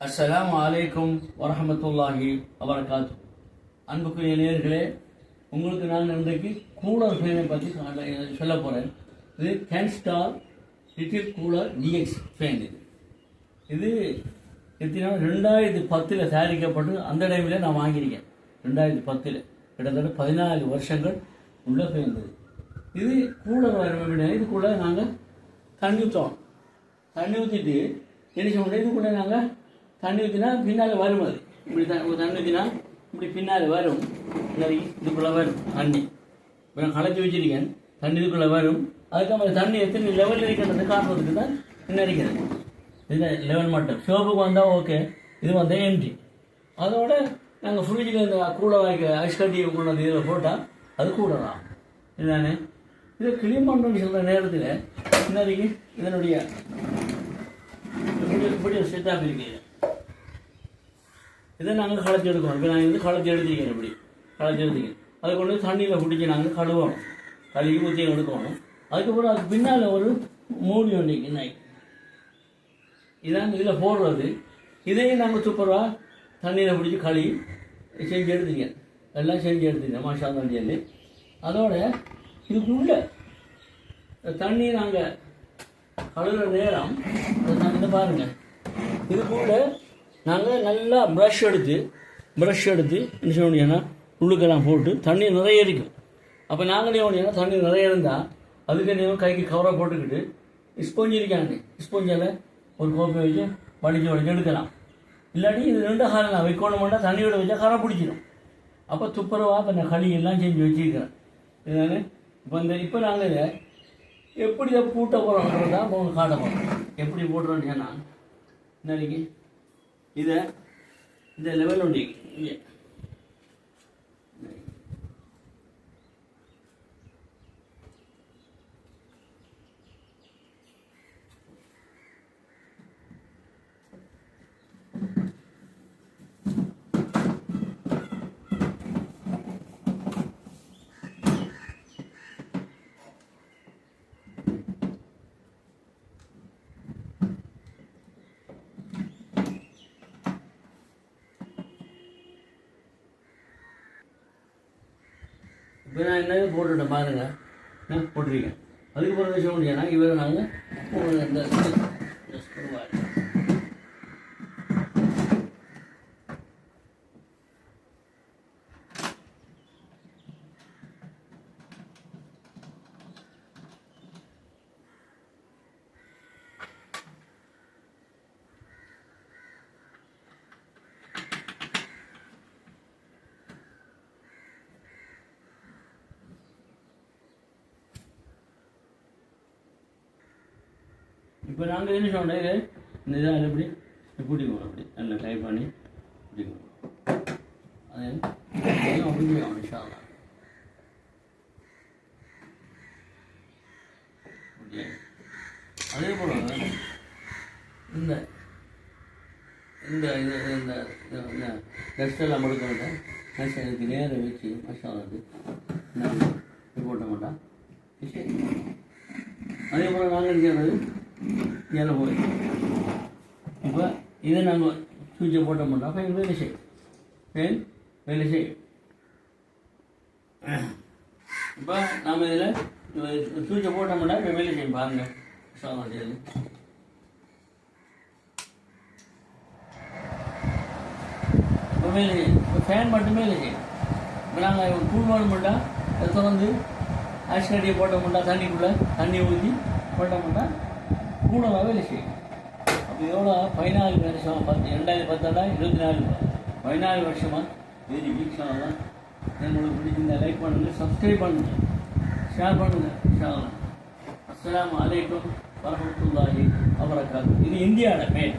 அஸ்லாம் அலைக்கும் வரமத்துல்லாஹி அவரகாத் அன்புக்குரிய நேர்களே உங்களுக்கு நான் இன்றைக்கு கூலர் ஃபேனை பற்றி சொல்ல போகிறேன் இது Kenstar little cooler DX fan இது. இது எத்தனை ரெண்டாயிரத்தி பத்தில் தயாரிக்கப்பட்டு அந்த டைமில் நான் வாங்கியிருக்கேன். ரெண்டாயிரத்தி பத்தில். கிட்டத்தட்ட பதினாலு வருஷங்கள் உள்ள ஃபேன் இது. இது கூலர் வர இதுக்குள்ளே நாங்கள் தண்ணி ஊற்றோம் தண்ணி ஊற்றிட்டு என்ன இது இதுக்குள்ளே நாங்கள் தண்ணி ஊற்றினா பின்னால் வரும் அது. இப்படி த தண்ணி ஊற்றினா இப்படி பின்னால் வரும். சரி இதுக்குள்ளே வரும் தண்ணி. இப்போ நான் களைச்சி வச்சிருக்கேன். தண்ணி இதுக்குள்ளே வரும் அதுக்கப்புறம் தண்ணி எத்தனை லெவலில் இருக்கிறது காட்டுறதுக்கு தான் இன்னும் இருக்கிறது இது லெவல் மட்டும். ஷோப்புக்கு வந்தால் ஓகே இது வந்தால் எம்டி அதோட நாங்கள் ஃப்ரிட்ஜில் இந்த கூட வாய்க்க ஐஸ் கட்டி கொண்டு வந்து இதில் போட்டால் அது கூடலாம் என்னன்னு இதை கிளீன் பண்ணுறோன்னு சொல்கிற நேரத்தில் இன்னைக்கு இதனுடைய இப்படி இப்படி ஒரு செட்டாக இருக்கு. இதை நாங்கள் களைச்சி எடுக்கணும். இப்போ நான் வந்து களைச்சி எடுத்துக்கிறேன் இப்படி. களைச்சி எடுத்துக்கிறேன் அதை கொண்டு வந்து தண்ணியில் பிடிச்சி நாங்கள் கழுவணும். கழுவி ஊற்றி எடுக்கணும். அதுக்கப்புறம் அதுக்கு பின்னால் ஒரு மூடி ஒன்று நாய் இதான் இதில் போடுறது. இதையும் நாங்கள் சூப்பராக தண்ணியில் பிடிச்சி கழுவி செஞ்சு எடுத்துங்க. எல்லாம் செஞ்சு எடுத்துங்க. மாஷா தண்ணியில் அதோட இதுக்குள்ள தண்ணி நாங்கள் கழுவுற நேரம் இதை பாருங்க. இதுக்குள்ள நாங்கள் நல்லா ப்ரஷ் எடுத்து ப்ரஷ் எடுத்து என்ன செய்யணும்னா உள்ளுக்கெல்லாம் போட்டு தண்ணி நிறைய இருக்கும். அப்போ நாங்களே ஒன்று தண்ணி நிறைய இருந்தால் அதுக்கு நீங்கள் கைக்கு கவராக போட்டுக்கிட்டு ஸ்பொஞ்சு இருக்காங்க. ஸ்பொஞ்சால் ஒரு கோப்பை வச்சு வடிச்சு வடிச்சு எடுக்கலாம். இல்லாட்டி இது ரெண்டு காலம் வைக்கணும் மட்டும் தண்ணியோட வச்சா கரை பிடிச்சிடும் அப்போ துப்புரவாக இப்போ நான் களி எல்லாம் செஞ்சு வச்சுருக்கிறேன். இதனால் இப்போ இந்த இப்போ நாங்கள் இதை எப்படி இதை பூட்ட போகிறோம் தான் உங்களுக்கு காட்ட போகிறோம் எப்படி போட்டுறோன்னு சொன்னால் இன்னைக்கு இதை இந்த லெவல் உண்டு இங்கே இப்போ நான் என்ன போட்டுட்டேன் பாருங்க நான் போட்டிருக்கேன் அதுக்கப்புறம் என்ன செய்ய முடியும்னா இவரை நாங்கள் இந்த இப்போ நாங்கள் என்ன சொன்னோம் இது இந்த இதாக எப்படி கூட்டிக்குவோம் அப்படி. நல்லா கை பண்ணி கூட்டிக்குவோம் அது அதையும் அப்படி ஓகே. அதே போல இந்த இந்த இது இந்த இந்த டஸ்ட் எல்லாம் கொடுக்கறத நேரம் வச்சு மசாலாவுக்கு போட்ட மாட்டா சரி அதே போல் நாங்கள் இருக்கிறது இலை போய். இப்போ இதை நாங்கள் சுவிட்சை போட்ட மாட்டோம். ஃபைன் வேலை செய்யும். ஃபைன் வேலை செய்யும். இப்போ நாம் இதில் சுவிட்சை போட்ட மாட்டோம் இப்போ வேலை செய்யும். பாருங்க. சாதம் செய்யுது இப்போ வேலை செய்யும். இப்போ ஃபேன் மட்டுமே வேலை செய்யும். இப்போ நாங்கள் கூழ்வாடு மட்டும் திறந்து ஐஸ் கட்டியை போட்ட மாட்டா தண்ணிக்குள்ளே தண்ணி ஊற்றி போட்ட மாட்டா கூடவே வேலை செய்யும் அப்போ எவ்வளோ பதினாலு வருஷம் பத்து ரெண்டாயிரத்தி பத்தோட இருபத்தி நாலு பதினாலு வருஷமாக வெரி வீக்ஸாக தான் என்னோட பிடிச்சிருந்தா லைக் பண்ணுங்கள் சப்ஸ்கிரைப் பண்ணுங்கள் ஷேர் பண்ணுங்கள் ஷாலாம் அஸ்லாம் அலைக்கும் வரமத்துல்லாஹி அவரக்காது இது இந்தியாவோட மேல்